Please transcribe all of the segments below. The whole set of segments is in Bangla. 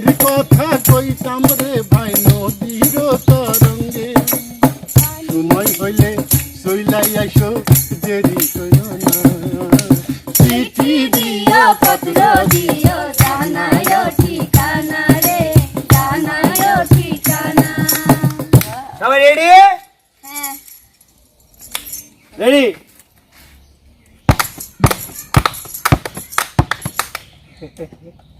প্রেমের কথা কইতাম রে ভাই নদীর তরঙ্গে। সময় হইলে শৈলাই আইসো দেরি কইল না। চিঠি দিয়া পত্র দিয়া জানায় ঠিকানা রে জানায় ঠিকানা। সবাই রেডি হ্যাঁ। রেডি Hehehe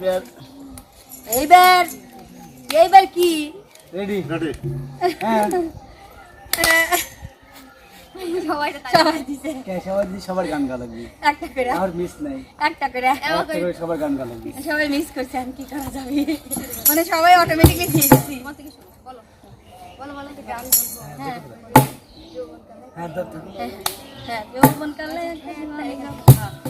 এইবার। এইবার? এইবার কি? রেডি রেডি হ্যাঁ। মিস নাই। একটা করে। সবার গান গা সবাই মিস করছে আমি কি করা যাবে। মানে সবাই অটোমেটিকলি খেয়েছি বলো। বলো বলো গান বলব। হ্যাঁ। হ্যাঁ হ্যাঁ, হ্যাঁ। যৌবন কালে হ্যাঁ,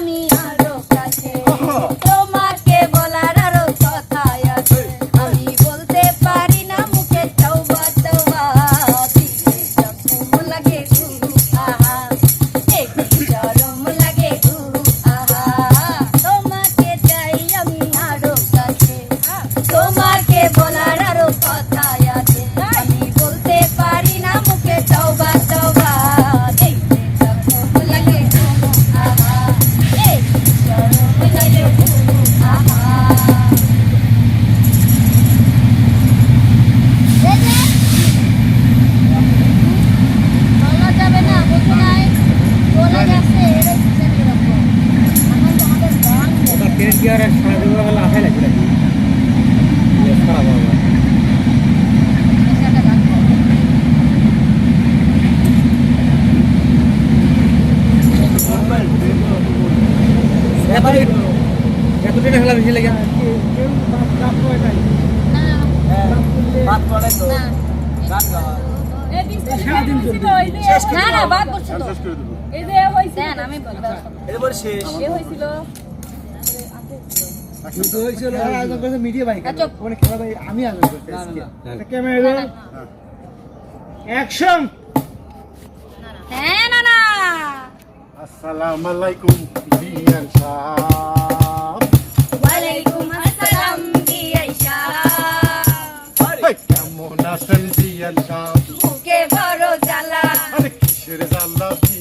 আমি আরও কাছে। তোমার ঢেলে গেল আমি আলাইকুম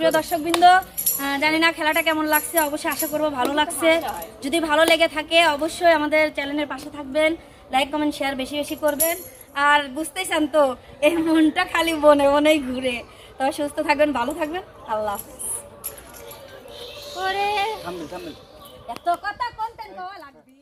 প্রিয় দর্শকবৃন্দ জানি না খেলাটা কেমন লাগছে অবশ্যই আশা করব ভালো লাগছে। যদি ভালো লেগে থাকে অবশ্যই আমাদের চ্যানেলের পাশে থাকবেন লাইক কমেন্ট শেয়ার বেশি বেশি করবেন। আর বুঝতেই চান তো এই মনটা খালি বনে বনেই ঘুরে। তবে সুস্থ থাকবেন ভালো থাকবেন আল্লাহ এত কথা কোন লাগবে।